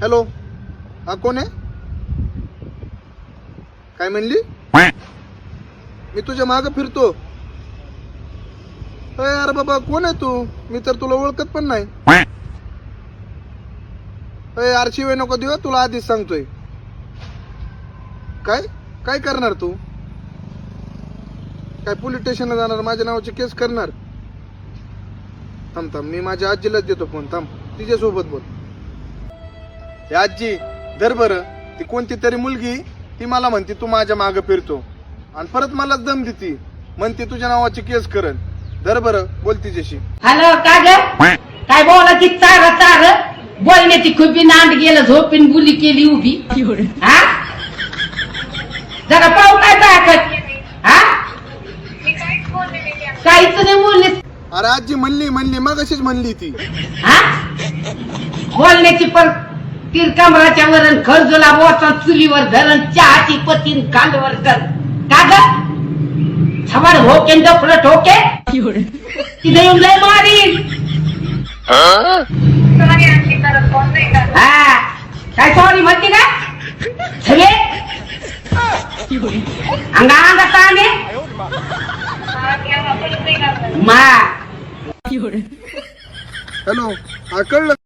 Hello. हा कोण आहे? काय म्हणली? मी तुझ्या माग फिरतो. अरे यार बाबा कोण आहे तू? मी तर तुला ओळखत पण नाही. अरे यार शिवाय नको देऊ तुला आधीच सांगतोय. काय? काय करणार तू? काय पोलीस स्टेशनला जाणार माझ्या नावाची केस करणार? थांब थांब मी माझ्या आजीलाच देतो फोन थांब. तिच्यासोबत बोल. हे आजी धर बरं. ती कोणती तरी मुलगी ती मला म्हणते तू माझ्या मागं फिरतो. आणि परत मलाच दम देती. म्हणते तुझ्या नावाची केस करन धर बरं बोल तिच्याशी हॅलो काय ग? काय बोलायची चार चार? बोलण्याची खुबी नांद गेलं झोपीन बुली केली उभी. हा? जरा पाहू काय ताकद हा? काहीच नाही बोलले अरे आजी म्हणली म्हणली मग अशीच म्हणली ती. हा? बोलण्याची पण तीर कमराच्या वरण खरजुला बोचन चुलीवर धरण चहाची पतीन कांदवर कर का ग? छवाड होके डफळ ठोके? तिथे येऊन लय मारीन हा काय सॉरी म्हणते का? छवे अंगा अंगा ताने मा. हॅलो हा कळलं?